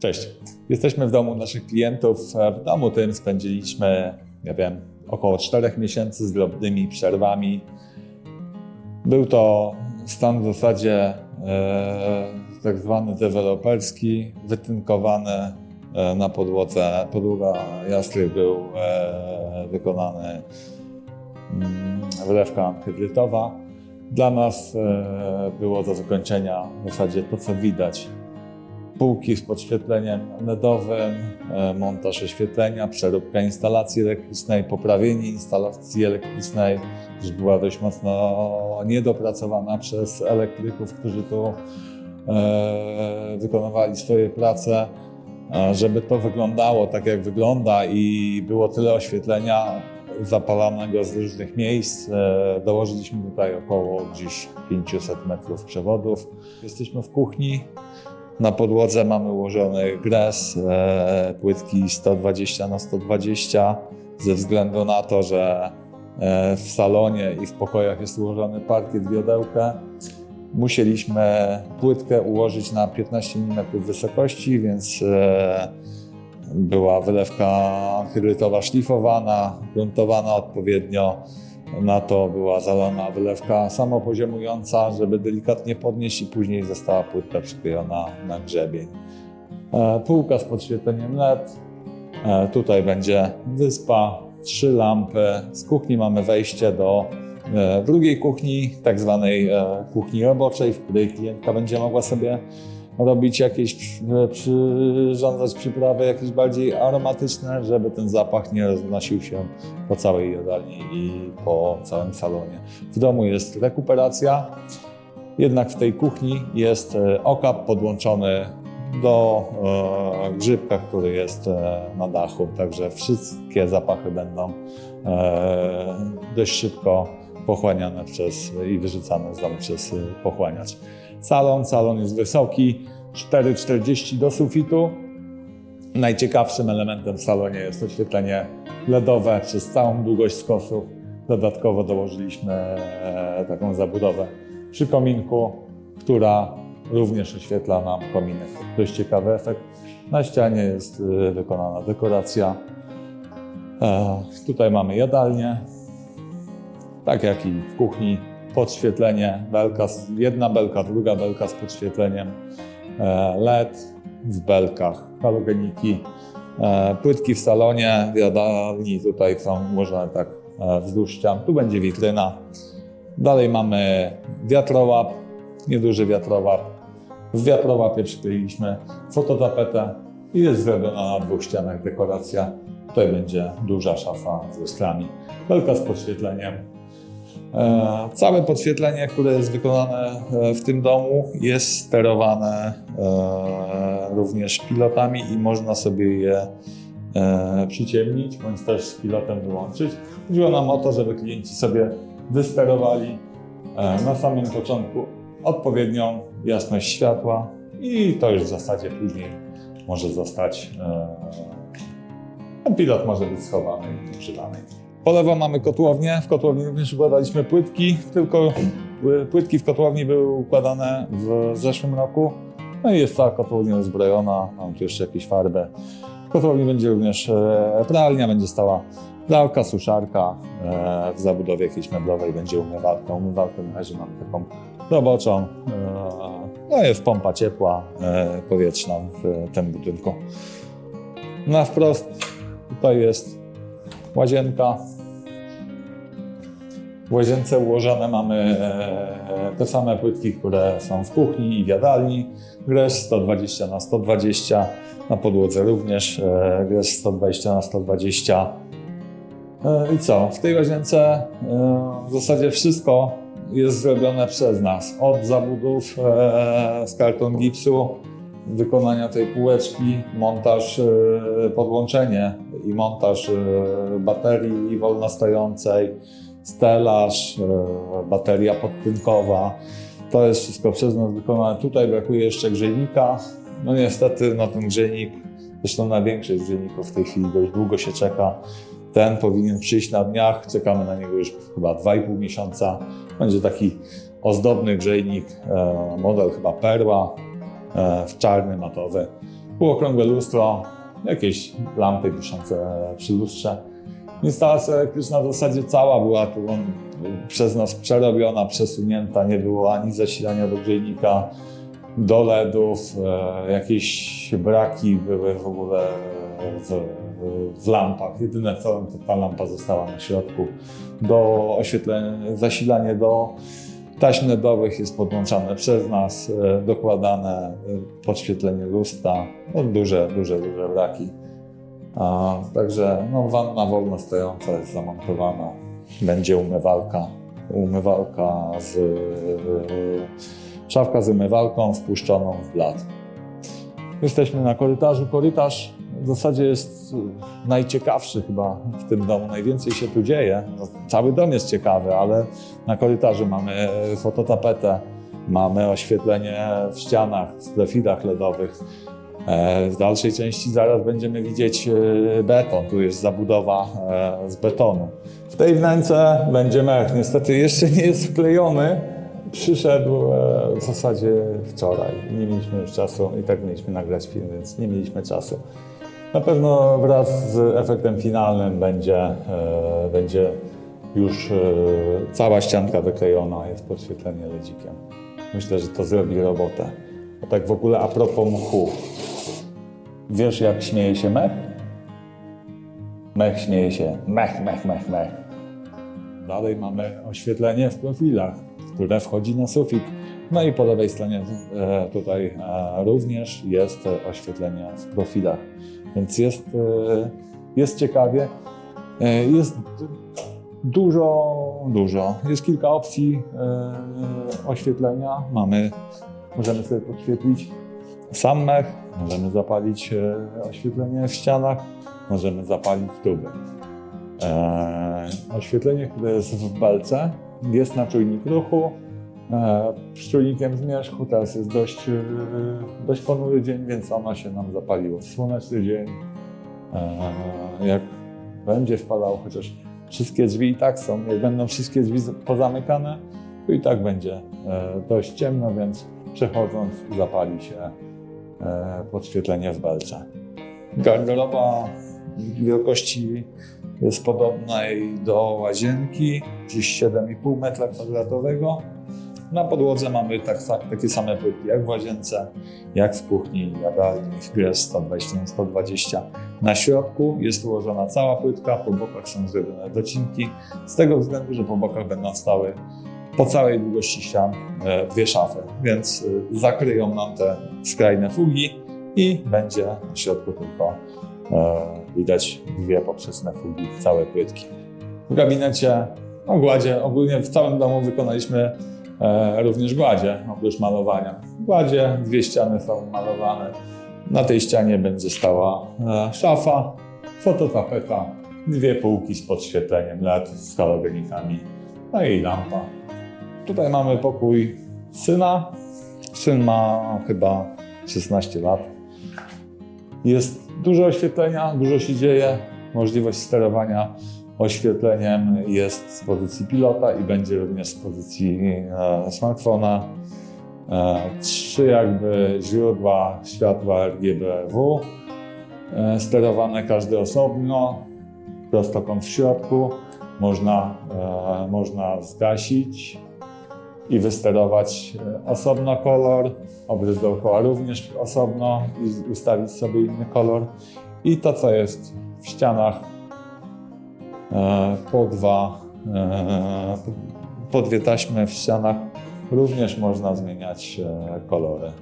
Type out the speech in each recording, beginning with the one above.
Cześć. Jesteśmy w domu naszych klientów. W domu tym spędziliśmy, ja wiem, około 4 miesięcy z drobnymi przerwami. Był to stan w zasadzie e, tak zwany deweloperski, wytynkowany e, na podłodze. Podłoga jastry był e, wykonany mm, wylewka hybrydowa. Dla nas e, było do wykończenia w zasadzie to, co widać półki z podświetleniem LEDowym, e, montaż oświetlenia, przeróbka instalacji elektrycznej, poprawienie instalacji elektrycznej, już była dość mocno niedopracowana przez elektryków, którzy tu e, wykonywali swoje prace. Żeby to wyglądało tak, jak wygląda i było tyle oświetlenia zapalanego z różnych miejsc, e, dołożyliśmy tutaj około gdzieś 500 metrów przewodów. Jesteśmy w kuchni, na podłodze mamy ułożony gres, e, płytki 120 na 120 ze względu na to, że e, w salonie i w pokojach jest ułożony parkiet wiodełkę. Musieliśmy płytkę ułożyć na 15 mm wysokości, więc e, była wylewka hybrydowa szlifowana, gruntowana odpowiednio. Na to była zalana wylewka samopoziomująca, żeby delikatnie podnieść i później została płytka przyklejona na grzebień. E, Półka z podświetleniem LED. E, Tutaj będzie wyspa, trzy lampy. Z kuchni mamy wejście do e, drugiej kuchni, tak zwanej kuchni roboczej, w której klientka będzie mogła sobie robić jakieś, przy- przyrządzać przyprawy jakieś bardziej aromatyczne, żeby ten zapach nie roznosił się po całej jadalni i po całym salonie. W domu jest rekuperacja, jednak w tej kuchni jest e, okap podłączony do e, grzybka, który jest e, na dachu, także wszystkie zapachy będą e, dość szybko pochłaniane przez i wyrzucane z domu przez e, pochłaniacz. Salon, salon jest wysoki, 4,40 do sufitu. Najciekawszym elementem w salonie jest oświetlenie LEDowe przez całą długość skosów. Dodatkowo dołożyliśmy e, taką zabudowę przy kominku, która również oświetla nam kominek. Dość ciekawy efekt. Na ścianie jest e, wykonana dekoracja. E, Tutaj mamy jadalnię, tak jak i w kuchni. Podświetlenie, belka, jedna belka, druga belka z podświetleniem, e, LED w belkach, halogeniki, e, płytki w salonie, w jadalni tutaj są ułożone tak e, wzdłuż ścian. Tu będzie witryna. Dalej mamy wiatrołap, nieduży wiatrołap. W wiatrołapie przykleiliśmy fototapetę i jest zrobiona na dwóch ścianach dekoracja. Tutaj będzie duża szafa z luskrami, belka z podświetleniem. E, Całe podświetlenie, które jest wykonane e, w tym domu, jest sterowane e, również pilotami i można sobie je przyciemnić bądź też pilotem wyłączyć. Chodziło nam o to, żeby klienci sobie wysterowali na samym początku odpowiednią jasność światła i to już w zasadzie później może zostać, ten pilot może być schowany i używany. Po lewo mamy kotłownię. W kotłowni również układaliśmy płytki, tylko pły- płytki w kotłowni były układane w zeszłym roku. No i jest cała kotłownia uzbrojona, mam tu jeszcze jakieś farbę. W kotłowni będzie również e, pralnia, będzie stała pralka, suszarka, e, w zabudowie jakiejś meblowej będzie umywalka. Umywalkę na razie mamy taką roboczą. E, no jest pompa ciepła powietrzna w tym budynku. Na wprost tutaj jest łazienka. W łazience ułożone mamy e, te same płytki, które są w kuchni i w jadalni. Gres 120 na 120 na podłodze również e, gres 120 na 120 E, I co? W tej łazience w zasadzie wszystko jest zrobione przez nas. Od zabudów z karton gipsu, wykonania tej półeczki, montaż, podłączenie i montaż e, baterii wolnostojącej, stelaż, e, bateria podtynkowa. To jest wszystko przez nas wykonane. Tutaj brakuje jeszcze grzejnika. No niestety na ten grzejnik, zresztą na większość grzejników w tej chwili dość długo się czeka. Ten powinien przyjść na dniach. Czekamy na niego już chyba 2,5 miesiąca. Będzie taki ozdobny grzejnik, e, model chyba perła, w czarny, matowy. półokrągłe lustro, jakieś lampy wiszące przy lustrze. Instalacja elektryczna w zasadzie cała była tu on, przez nas przerobiona, przesunięta, nie było ani zasilania do grzejnika, do LEDów, e, jakieś braki były w ogóle w, w lampach. Jedyne co, to ta lampa została na środku. Do oświetlenia, zasilanie do taśm LEDowych jest podłączane przez nas, e, dokładane e, podświetlenie lustra, no, duże, duże, duże braki. A, także no, wanna wolno stojąca jest zamontowana. Będzie umywalka. Umywalka z. szafka z umywalką wpuszczoną w blat. Jesteśmy na korytarzu. Korytarz w zasadzie jest najciekawszy chyba w tym domu. Najwięcej się tu dzieje. No, cały dom jest ciekawy, ale na korytarzu mamy fototapetę, mamy oświetlenie w ścianach, w profilach LEDowych. E, W dalszej części zaraz będziemy widzieć e, beton. Tu jest zabudowa e, z betonu. W tej wnęce będzie mech. Niestety jeszcze nie jest wklejony. Przyszedł w zasadzie wczoraj. Nie mieliśmy już czasu i tak mieliśmy nagrać film, więc nie mieliśmy czasu. Na pewno wraz z efektem finalnym będzie, e, będzie już e, cała ścianka wyklejona, jest podświetlenie ledzikiem. Myślę, że to zrobi robotę. A tak w ogóle a propos mchu. Wiesz jak śmieje się mech? Mech śmieje się mech, mech, mech, mech. Dalej mamy oświetlenie w profilach, które wchodzi na sufit. No i po lewej stronie e, tutaj również jest oświetlenie w profilach. Więc jest, e, jest ciekawie. E, Jest dużo, dużo. Jest kilka opcji e, oświetlenia. Mamy, możemy sobie podświetlić sam mech, możemy zapalić oświetlenie w ścianach, możemy zapalić tuby. Oświetlenie, które jest w belce, jest na czujnik ruchu. E, z czujnikiem zmierzchu teraz jest dość, e, dość ponury dzień, więc ono się nam zapaliło. Słoneczny dzień. E, jak będzie wpadał, chociaż wszystkie drzwi i tak są, jak będą wszystkie drzwi pozamykane, to i tak będzie e, dość ciemno, więc przechodząc zapali się e, podświetlenie w belce. Garderoba wielkości jest podobnej do łazienki, gdzieś 7,5 metra kwadratowego. Na podłodze mamy tak, takie same płytki jak w łazience, jak w kuchni, jadalni, w grę 120 na 120. Na środku jest ułożona cała płytka, po bokach są zrobione docinki, z tego względu, że po bokach będą stały po całej długości ścian e, dwie szafy, więc e, zakryją nam te skrajne fugi i będzie w środku tylko e, widać dwie poprzeczne fugi, całe płytki. W gabinecie o gładzie, ogólnie w całym domu wykonaliśmy również gładzie, oprócz malowania. Gładzie, dwie ściany są malowane. Na tej ścianie będzie stała e, szafa, fototapeta, dwie półki z podświetleniem LED, z halogenikami, no i lampa. Tutaj mamy pokój syna. Syn ma chyba 16 lat. Jest dużo oświetlenia, dużo się dzieje. Możliwość sterowania oświetleniem jest z pozycji pilota i będzie również z pozycji e, smartfona. E, trzy jakby źródła światła RGBW, e, sterowane każdy osobno, prostokąt w środku. Można, można zgasić i wysterować osobno kolor, obrys dookoła również osobno i ustawić sobie inny kolor. I to, co jest w ścianach po dwa, e, po dwie taśmy w ścianach również można zmieniać e, kolory.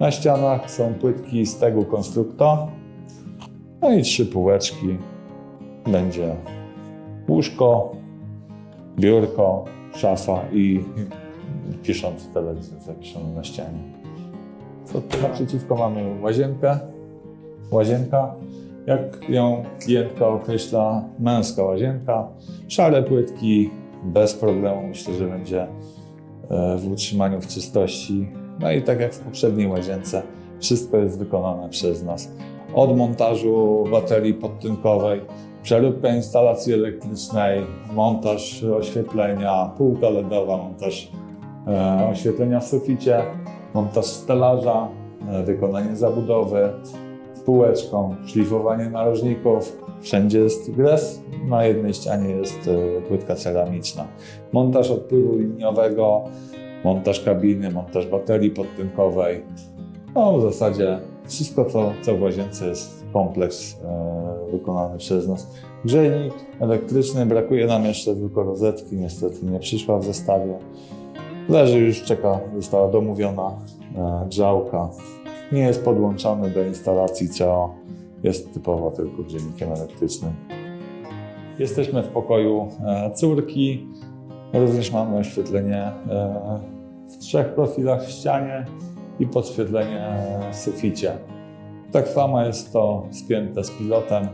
Na ścianach są płytki z tego konstrukta, no i trzy półeczki. Będzie łóżko, biurko, szafa i piszący telewizor zawieszony na ścianie. Naprzeciwko mamy łazienkę. Łazienka, jak ją klientka określa, męska łazienka. Szare płytki, bez problemu. Myślę, że będzie e, w utrzymaniu w czystości. No i tak jak w poprzedniej łazience, wszystko jest wykonane przez nas. Od montażu baterii podtynkowej, przeróbka instalacji elektrycznej, montaż oświetlenia, półka LEDowa, montaż e, oświetlenia w suficie, montaż stelaża, e, wykonanie zabudowy, półeczką, szlifowanie narożników. Wszędzie jest gres, na jednej ścianie jest e, płytka ceramiczna. Montaż odpływu liniowego, montaż kabiny, montaż baterii podtynkowej. No w zasadzie wszystko, co, co w łazience jest kompleks e, wykonany przez nas. Grzejnik elektryczny, brakuje nam jeszcze tylko rozetki, niestety nie przyszła w zestawie. Leży już, czeka, została domówiona e, grzałka. Nie jest podłączony do instalacji CO, jest typowo tylko grzejnikiem elektrycznym. Jesteśmy w pokoju e, córki. Również mamy oświetlenie e, w trzech profilach w ścianie i podświetlenie w suficie. Tak samo jest to spięte z pilotem.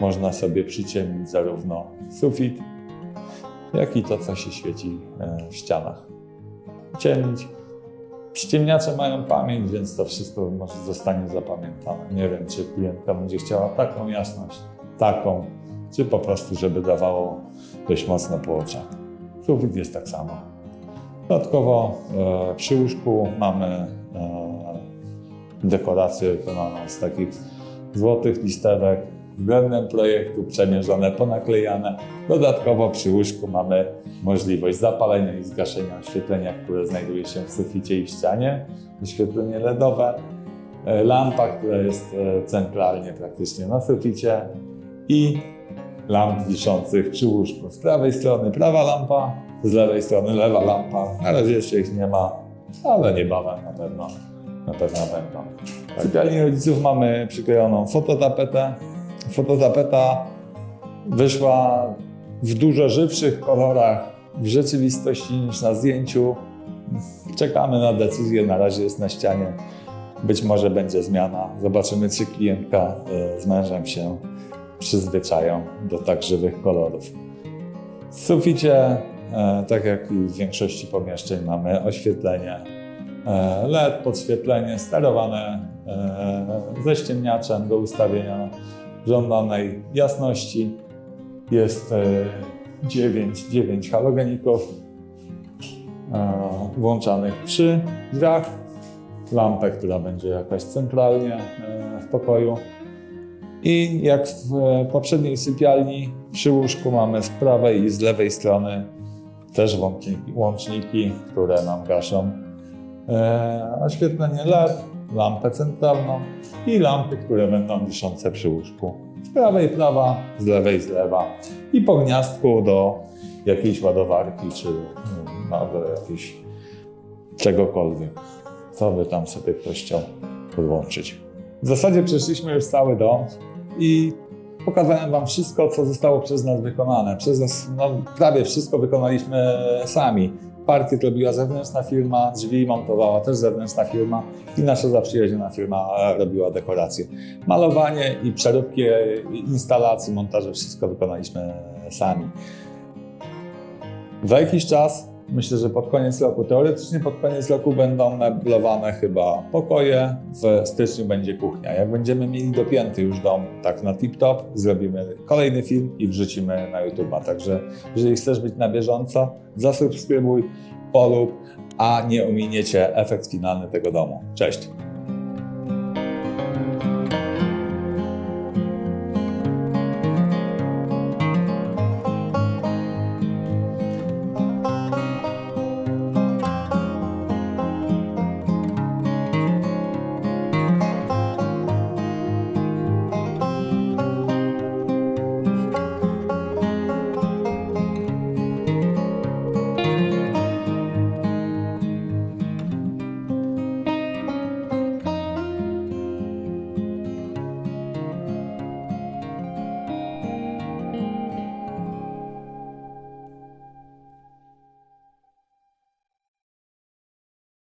Można sobie przyciemnić zarówno sufit, jak i to, co się świeci e, w ścianach. Ciemnić. Przyciemniacze mają pamięć, więc to wszystko może zostanie zapamiętane. Nie wiem, czy klientka będzie chciała taką jasność, taką, czy po prostu, żeby dawało dość mocno po oczach. Sufit jest tak samo. Dodatkowo e, przy łóżku mamy e, dekorację wykonaną z takich złotych listewek względem projektu, przemierzone, ponaklejane. Dodatkowo przy łóżku mamy możliwość zapalenia i zgaszenia oświetlenia, które znajduje się w suficie i w ścianie. Oświetlenie LEDowe, e, lampa, która jest e, centralnie praktycznie na suficie i lamp wiszących przy łóżku. Z prawej strony prawa lampa, z lewej strony lewa lampa. Na razie jeszcze ich nie ma, ale niebawem na pewno, na pewno będą. W sypialni rodziców mamy przyklejoną fototapetę. Fototapeta wyszła w dużo żywszych kolorach w rzeczywistości niż na zdjęciu. Czekamy na decyzję, na razie jest na ścianie. Być może będzie zmiana. Zobaczymy, czy klientka e, z mężem się przyzwyczają do tak żywych kolorów. W suficie, e, tak jak i w większości pomieszczeń, mamy oświetlenie e, LED, podświetlenie sterowane ze ściemniaczem do ustawienia żądanej jasności. Jest 9, 9 halogeników e, włączanych przy drzwiach, lampę, która będzie jakaś centralnie e, w pokoju. I jak w e, poprzedniej sypialni, przy łóżku mamy z prawej i z lewej strony też łączniki, które nam gaszą e, oświetlenie LED, lampę centralną i lampy, które będą wiszące przy łóżku. Z prawej prawa, z lewej z lewa i po gniazdku do jakiejś ładowarki czy no, do jakiejś czegokolwiek, co by tam sobie ktoś chciał podłączyć. W zasadzie przeszliśmy już cały dom i pokazałem Wam wszystko, co zostało przez nas wykonane. Przez nas no, prawie wszystko wykonaliśmy sami. Parkiet robiła zewnętrzna firma, drzwi montowała też zewnętrzna firma i nasza zaprzyjaźniona firma robiła dekoracje. Malowanie i przeróbki instalacji, montaże, wszystko wykonaliśmy sami. Za jakiś czas, myślę, że pod koniec roku, teoretycznie pod koniec roku będą meblowane chyba pokoje, w styczniu będzie kuchnia. Jak będziemy mieli dopięty już dom tak na tip-top, zrobimy kolejny film i wrzucimy na YouTube'a. Także jeżeli chcesz być na bieżąco, zasubskrybuj, polub, a nie ominiecie efekt finalny tego domu. Cześć!